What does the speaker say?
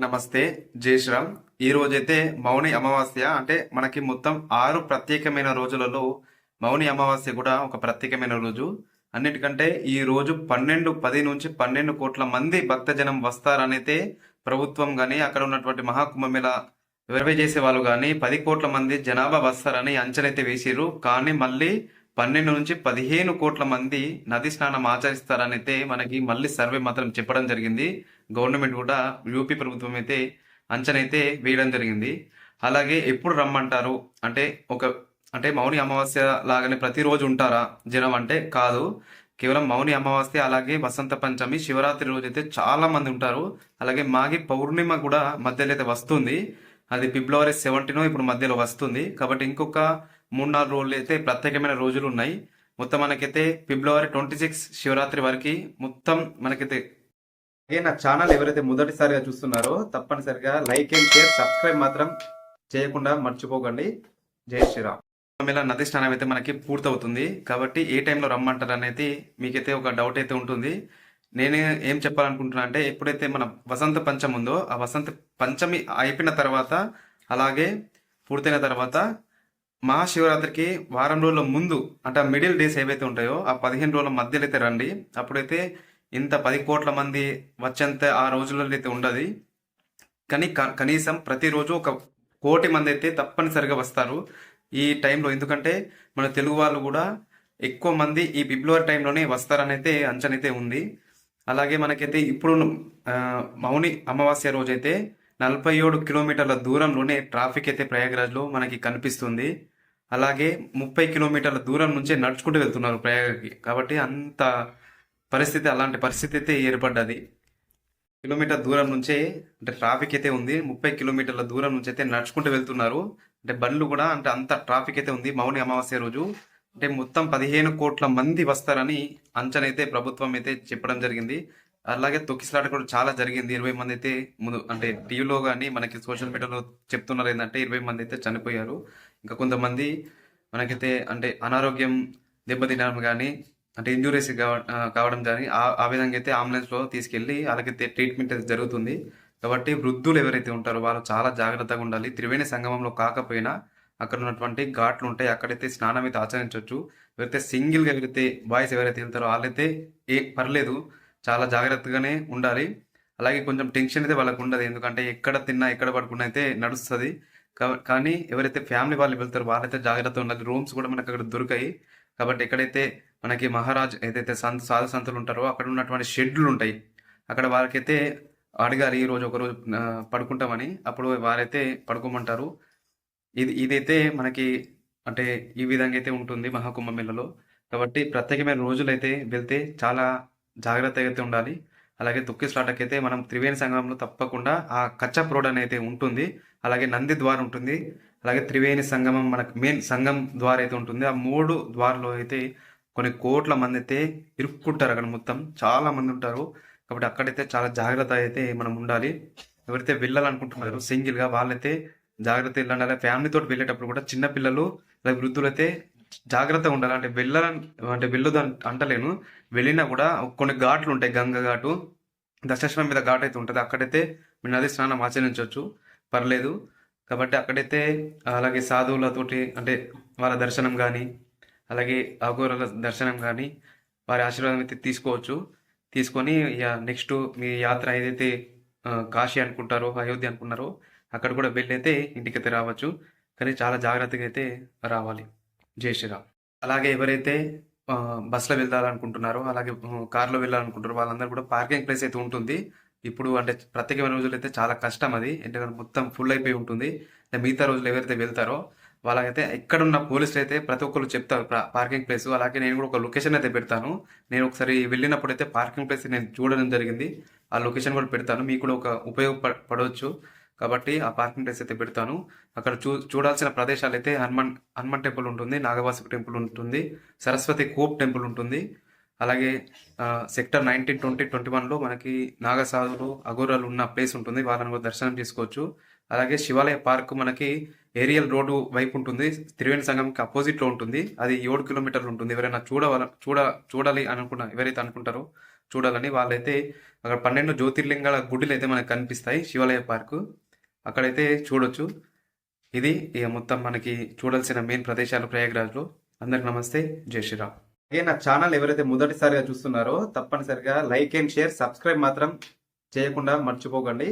నమస్తే జై శ్రీరామ్. ఈ రోజైతే మౌని అమావాస్య అంటే మనకి మొత్తం ఆరు ప్రత్యేకమైన రోజులలో మౌని అమావాస్య కూడా ఒక ప్రత్యేకమైన రోజు. అన్నిటికంటే ఈ రోజు పన్నెండు పది నుంచి పన్నెండు కోట్ల మంది భక్తజనం వస్తారనైతే ప్రభుత్వం కానీ అక్కడ ఉన్నటువంటి మహాకుంభమేళ వెరవై చేసే వాళ్ళు కానీ పది కోట్ల మంది జనాభా వస్తారని అంచనైతే వేసిరు కానీ మళ్ళీ పన్నెండు నుంచి పదిహేను కోట్ల మంది నది స్నానం ఆచరిస్తారని అయితే మనకి మళ్ళీ సర్వే మాత్రం చెప్పడం జరిగింది. గవర్నమెంట్ కూడా యూపీ ప్రభుత్వం అయితే అంచనైతే అయితే వేయడం జరిగింది. అలాగే ఎప్పుడు రమ్మంటారు? అంటే ఒక అంటే మౌని అమావాస్య లాగానే ప్రతిరోజు ఉంటారా జనం? అంటే కాదు. కేవలం మౌని అమావాస్య అలాగే వసంత పంచమి శివరాత్రి రోజు అయితే చాలా మంది ఉంటారు. అలాగే మాగి పౌర్ణిమ కూడా మధ్యలో అయితే వస్తుంది. అది ఫిబ్రవరి సెవెంటీనో ఇప్పుడు మధ్యలో వస్తుంది. కాబట్టి ఇంకొక మూడు నాలుగు రోజులు అయితే ప్రత్యేకమైన రోజులు ఉన్నాయి. మొత్తం మనకైతే ఫిబ్రవరి ట్వంటీ సిక్స్ శివరాత్రి వరకు మొత్తం మనకైతే అలాగే నా ఛానల్ ఎవరైతే మొదటిసారిగా చూస్తున్నారో తప్పనిసరిగా లైక్ అండ్ షేర్ సబ్స్క్రైబ్ మాత్రం చేయకుండా మర్చిపోకండి. జై శ్రీరామ్. ఇలా నది స్నానం అయితే మనకి పూర్తవుతుంది. కాబట్టి ఏ టైంలో రమ్మంటారు అనేది మీకైతే ఒక డౌట్ అయితే ఉంటుంది. నేను ఏం చెప్పాలనుకుంటున్నా అంటే ఎప్పుడైతే మన వసంత పంచమి ఉందో ఆ వసంత పంచమి అయిపోయిన తర్వాత అలాగే పూర్తయిన తర్వాత మహాశివరాత్రికి వారం రోజుల ముందు అంటే మిడిల్ డేస్ ఏవైతే ఉంటాయో ఆ పదిహేను రోజుల మధ్యలో అయితే రండి. అప్పుడైతే ఇంత పది కోట్ల మంది వచ్చేంత ఆ రోజులలో అయితే ఉండదు. కానీ క- కనీసం ప్రతిరోజు ఒక కోటి మంది అయితే తప్పనిసరిగా వస్తారు. ఈ టైంలో ఎందుకంటే మన తెలుగు వాళ్ళు కూడా ఎక్కువ మంది ఈ ఫిబ్రవరి టైంలోనే వస్తారని అయితే అంచనా అయితే ఉంది. అలాగే మనకైతే ఇప్పుడు మౌని అమావాస్య రోజైతే నలభై ఏడు కిలోమీటర్ల దూరంలోనే ట్రాఫిక్ అయితే ప్రయాగరాజ్లో మనకి కనిపిస్తుంది. అలాగే ముప్పై కిలోమీటర్ల దూరం నుంచే నడుచుకుంటూ వెళ్తున్నారు ప్రయాగకి. కాబట్టి అంత పరిస్థితి అలాంటి పరిస్థితి అయితే ఏర్పడ్డది. కిలోమీటర్ దూరం నుంచే అంటే ట్రాఫిక్ అయితే ఉంది. ముప్పై కిలోమీటర్ల దూరం నుంచి అయితే నడుచుకుంటూ వెళ్తున్నారు. అంటే బండ్లు కూడా అంటే అంత ట్రాఫిక్ అయితే ఉంది. మౌని అమావాస్య రోజు అంటే మొత్తం పదిహేను కోట్ల మంది వస్తారని అంచనా అయితే ప్రభుత్వం అయితే చెప్పడం జరిగింది. అలాగే తొక్కిసలాట కూడా చాలా జరిగింది. ఇరవై మంది అయితే ముందు అంటే టీవీలో కానీ మనకి సోషల్ మీడియాలో చెప్తున్నారు ఏంటంటే ఇరవై మంది అయితే చనిపోయారు. ఇంకా కొంతమంది మనకైతే అంటే అనారోగ్యం దెబ్బతినడం కానీ అంటే ఇంజురీస్ కావడం కానీ ఆ ఆ విధంగా అయితే అంబులెన్స్లో తీసుకెళ్ళి వాళ్ళకైతే ట్రీట్మెంట్ అయితే జరుగుతుంది. కాబట్టి వృద్ధులు ఎవరైతే ఉంటారో వాళ్ళు చాలా జాగ్రత్తగా ఉండాలి. త్రివేణి సంగమంలో కాకపోయినా అక్కడ ఉన్నటువంటి ఘాట్లు ఉంటాయి. అక్కడైతే స్నానం అయితే ఆచరించవచ్చు. ఎవరైతే సింగిల్గా ఎవరైతే బాయ్స్ ఎవరైతే వెళ్తారో వాళ్ళైతే ఏ పర్లేదు. చాలా జాగ్రత్తగానే ఉండాలి. అలాగే కొంచెం టెన్షన్ అయితే వాళ్ళకు ఉండదు. ఎందుకంటే ఎక్కడ తిన్నా ఎక్కడ పడుకున్నా అయితే నడుస్తుంది. కానీ ఎవరైతే ఫ్యామిలీ వాళ్ళు వెళ్తారో వాళ్ళైతే జాగ్రత్తగా ఉండాలి. రూమ్స్ కూడా మనకు అక్కడ దొరికాయి. కాబట్టి ఎక్కడైతే మనకి మహారాజ్ ఏదైతే సంత సాధు సంతులు ఉంటారో అక్కడ ఉన్నటువంటి షెడ్లు ఉంటాయి. అక్కడ వారికైతే అడగాలి ఈ రోజు ఒక రోజు పడుకుంటామని. అప్పుడు వారైతే పడుకోమంటారు. ఇది ఇదైతే మనకి అంటే ఈ విధంగా అయితే ఉంటుంది మహాకుంభమేళలో కాబట్టి ప్రత్యేకమైన రోజులైతే వెళ్తే చాలా జాగ్రత్తగా అయితే ఉండాలి. అలాగే తొక్కిసలాటకైతే మనం త్రివేణి సంగమంలో తప్పకుండా ఆ కచ్చప్ రోడ్ అనేది ఉంటుంది. అలాగే నంది ద్వారం ఉంటుంది. అలాగే త్రివేణి సంగమం మనకు మెయిన్ సంఘం ద్వారా అయితే ఉంటుంది. ఆ మూడు ద్వారలో అయితే కొన్ని కోట్ల మంది అయితే ఇరుక్కుంటారు అక్కడ మొత్తం. చాలా మంది ఉంటారు. కాబట్టి అక్కడైతే చాలా జాగ్రత్త అయితే మనం ఉండాలి. ఎవరైతే వెళ్ళాలనుకుంటున్నారో సింగిల్గా వాళ్ళైతే జాగ్రత్త వెళ్ళాలి ఫ్యామిలీతో ఫ్యామిలీ తోటి వెళ్ళేటప్పుడు కూడా చిన్న పిల్లలు అలాగే వృద్ధులైతే జాగ్రత్తగా ఉండాలి. అంటే వెళ్ళాలని అంటే వెళ్ళదు అంటలేను. వెళ్ళినా కూడా కొన్ని ఘాట్లు ఉంటాయి. గంగ ఘాటు దశాశ్వం మీద ఘాట్ అయితే ఉంటుంది. అక్కడైతే మీరు నది స్నానం ఆచరించవచ్చు. పర్లేదు. కాబట్టి అక్కడైతే అలాగే సాధువులతోటి అంటే వాళ్ళ దర్శనం కానీ అలాగే అఘోరల దర్శనం కానీ వారి ఆశీర్వాదం అయితే తీసుకోవచ్చు. తీసుకొని ఇక నెక్స్ట్ మీ యాత్ర ఏదైతే కాశీ అనుకుంటారో అయోధ్య అనుకున్నారో అక్కడ కూడా వెళ్ళి అయితే ఇంటికైతే రావచ్చు. కానీ చాలా జాగ్రత్తగా అయితే రావాలి. జై శ్రీరామ్. అలాగే ఎవరైతే బస్సులో వెళ్ళాలనుకుంటున్నారో అలాగే కార్లో వెళ్ళాలనుకుంటారో వాళ్ళందరూ కూడా పార్కింగ్ ప్లేస్ అయితే ఉంటుంది. ఇప్పుడు అంటే ప్రత్యేకమైన రోజులు అయితే చాలా కష్టం అది ఎందుకంటే మొత్తం ఫుల్ అయిపోయి ఉంటుంది. మిగతా రోజులు ఎవరైతే వెళ్తారో వాళ్ళకైతే ఎక్కడున్న పోలీసులు అయితే ప్రతి ఒక్కరు చెప్తారు. పార్కింగ్ ప్లేస్ అలాగే నేను కూడా ఒక లొకేషన్ అయితే పెడతాను. నేను ఒకసారి వెళ్ళినప్పుడు అయితే పార్కింగ్ ప్లేస్ నేను చూడడం జరిగింది. ఆ లొకేషన్ కూడా పెడతాను. మీకు కూడా ఒక ఉపయోగపడవచ్చు. కాబట్టి ఆ పార్కింగ్ ప్లేస్ అయితే పెడతాను. అక్కడ చూ చూడాల్సిన ప్రదేశాలు అయితే హనుమాన్ హనుమాన్ టెంపుల్ ఉంటుంది. నాగవాసి టెంపుల్ ఉంటుంది. సరస్వతి కోప్ టెంపుల్ ఉంటుంది. అలాగే సెక్టర్ నైన్టీన్ ట్వంటీ ట్వంటీ వన్లో మనకి నాగసాధులు అఘోరాలు ఉన్న ప్లేస్ ఉంటుంది. వాళ్ళని కూడా దర్శనం చేసుకోవచ్చు. అలాగే శివాలయ పార్క్ మనకి ఏరియల్ రోడ్డు వైపు ఉంటుంది. త్రివేణి సంగంకి అపోజిట్లో ఉంటుంది. అది ఏడు కిలోమీటర్లు ఉంటుంది. ఎవరైనా చూడవాల చూడ చూడాలి అనుకున్న ఎవరైతే అనుకుంటారో చూడాలని వాళ్ళైతే అక్కడ పన్నెండు జ్యోతిర్లింగాల గుడిలు అయితే మనకు కనిపిస్తాయి శివాలయ పార్కు. అక్కడైతే చూడొచ్చు. ఇది ఇక మొత్తం మనకి చూడాల్సిన మెయిన్ ప్రదేశాలు ప్రయాగరాజ్లో. అందరికి నమస్తే. జై శ్రీరామ్. అలాగే నా ఛానల్ ఎవరైతే మొదటిసారిగా చూస్తున్నారో తప్పనిసరిగా లైక్ అండ్ షేర్ సబ్స్క్రైబ్ మాత్రం చేయకుండా మర్చిపోకండి.